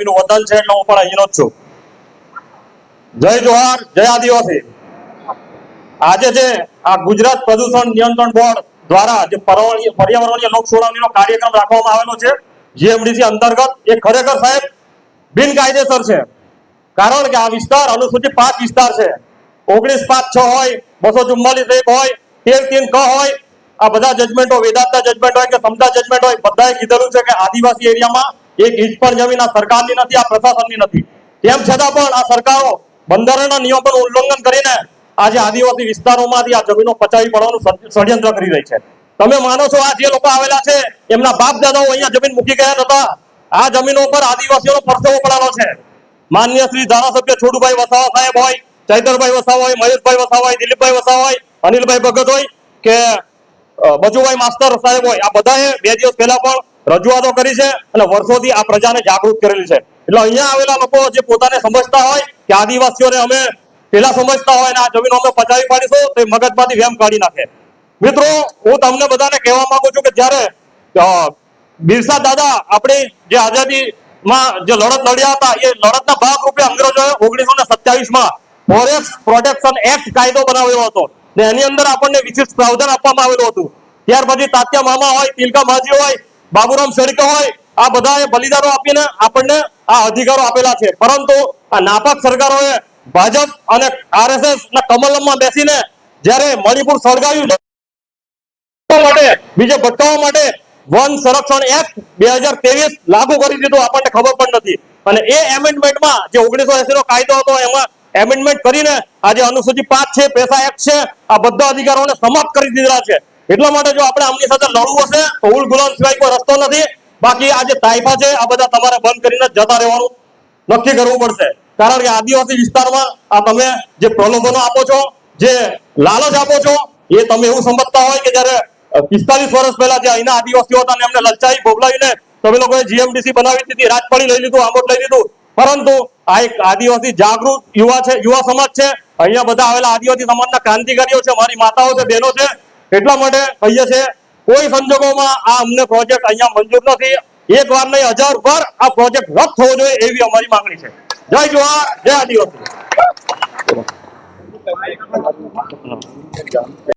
આદમીનું વતન છે એટલે હું પણ અહીંનો જ છું. જય જોહાર, જય આદિવાસી. આજે જે આ ગુજરાત પ્રદૂષણ નિયંત્રણ બોર્ડ દ્વારા જે પર્યાવરણીય લોક કાર્યક્રમ રાખવામાં આવેલો છે, જીએમડીસી અંતર્ગત એ ખરેખર સાહેબ બિનકાયદેસર છે. કારણ કે આ વિસ્તાર અનુસૂચિત પાંચ વિસ્તાર છે. ઓગણીસ પાંચ છ હોય, બસો ચુમ્માલીસ એક હોય, તેર તીન ક હોય, આ બધા જજમેન્ટો વેદાંતના જજમેન્ટ હોય કે સમતા જજમેન્ટ હોય, બધાએ કીધેલું છે કે આદિવાસી એરિયામાં એક ઇંચ પણ જમીન આ સરકારની નથી, આ પ્રશાસનની નથી. તેમ છતાં પણ આ સરકારો બંધારણના નિયમોનું ઉલ્લંઘન કરીને આજે આદિવાસી વિસ્તારોમાંથી આ જમીનો પચાવી પડવાનું ષડયંત્ર કરી રહી છે. તમે માનો છો આ જે લોકો આવેલા છે, એમના બાપ દાદાઓ અહીંયા જમીન મૂકી ગયા નતા. આ જમીનો પર આદિવાસીઓનો પરસેવો પડાલો છે. માન્ય શ્રી ધારાસભ્ય છોટુભાઈ વસાવા સાહેબ હોય, ચૈતરભાઈ વસાવા હોય, મહેશભાઈ વસાવા હોય, દિલીપભાઈ વસાવા હોય, અનિલભાઈ ભગત હોય કે બજુભાઈ માસ્તર સાહેબ હોય, આ બધાએ બે દિવસ પહેલા પણ રજૂઆતો કરી છે અને વર્ષોથી આ પ્રજાને જાગૃત કરેલી છે. એટલે અહીંયા આવેલા લોકો જે પોતાને સમજતા હોય કે આદિવાસીઓને અમે પેલા સમજતા હોય અને આ જમીનો અમે પચાવી પાડીશું, તો મગજમાંથી વેમ કાઢી નાખે. મિત્રો, હું તમને બધાને કહેવા માંગુ છું કે જ્યારે બિરસા દાદા આપણી જે આઝાદીમાં જે લડત લડ્યા હતા, એ લડતના ભાગરૂપે અંગ્રેજોએ ઓગણીસો ને સત્યાવીસમાં ફોરેસ્ટ પ્રોટેક્શન એક્ટ કાયદો બનાવ્યો હતો. ને એની અંદર આપણને વિશિષ્ટ પ્રાવધાન આપવામાં આવેલું હતું. ત્યાર પછી તાત્યા મામા હોય, તિલકા માજી હોય બાબુરામ શેરકે હોય, આ બધાએ બલિદાનો આપીને આપણને આ અધિકારો આપેલા છે. પરંતુ આ નાપાક સરકારોએ ભાજપ અને આરએસએસ ના કમલમમાં બેસીને જ્યારે મણિપુર સળગાવ્યું માટે, બીજે ભટકાવવા માટે વન સંરક્ષણ એક્ટ બે હજાર ત્રેવીસ લાગુ કરી દીધું, આપણને ખબર પણ નથી. અને એ એમેન્ડમેન્ટમાં જે ઓગણીસો એસી નો કાયદો હતો, એમાં એમેન્ડમેન્ટ કરીને આજે અનુસૂચિત પાંચ છે, પેસા એક્ટ છે, આ બધા અધિકારોને સમાપ્ત કરી દીધા છે. એટલા માટે જો આપણે આમની સાથે લડવું હશે, તો ઉલ ગુલામ સિવાય કોઈ રસ્તો નથી. બાકી આ જે તાઇફા છે, આ બધા તમારે બંધ કરીને જતા રહેવાનું નક્કી કરવું પડશે. કારણ કે આદિવાસી વિસ્તારમાં આ તમે જે પ્રલોભનો આપો છો, જે લાલચ આપો છો, એ તમે એવું સમજતા હોય કે જ્યારે પિસ્તાલીસ વર્ષ પહેલા જે અહીંના આદિવાસીઓ હતા એમને લલચાઈ ભોગલાવીને તમે લોકોએ જીએમડીસી બનાવી દીધી રાજપાળી લઈ લીધું, આંબોટ લઈ લીધું. પરંતુ આ એક આદિવાસી જાગૃત યુવા છે, યુવા સમાજ છે. અહીંયા બધા આવેલા આદિવાસી સમાજના ક્રાંતિકારીઓ છે, મારી માતાઓ છે, બહેનો છે એટલા માટે કહીએ છે કોઈ સંજોગોમાં આ અમને પ્રોજેક્ટ અહીંયા મંજૂર નથી. એક વાર નહીં, હજાર વાર આ પ્રોજેક્ટ રદ થવો જોઈએ એવી અમારી માંગણી છે. જય જોહાર, જય આદિવાસી.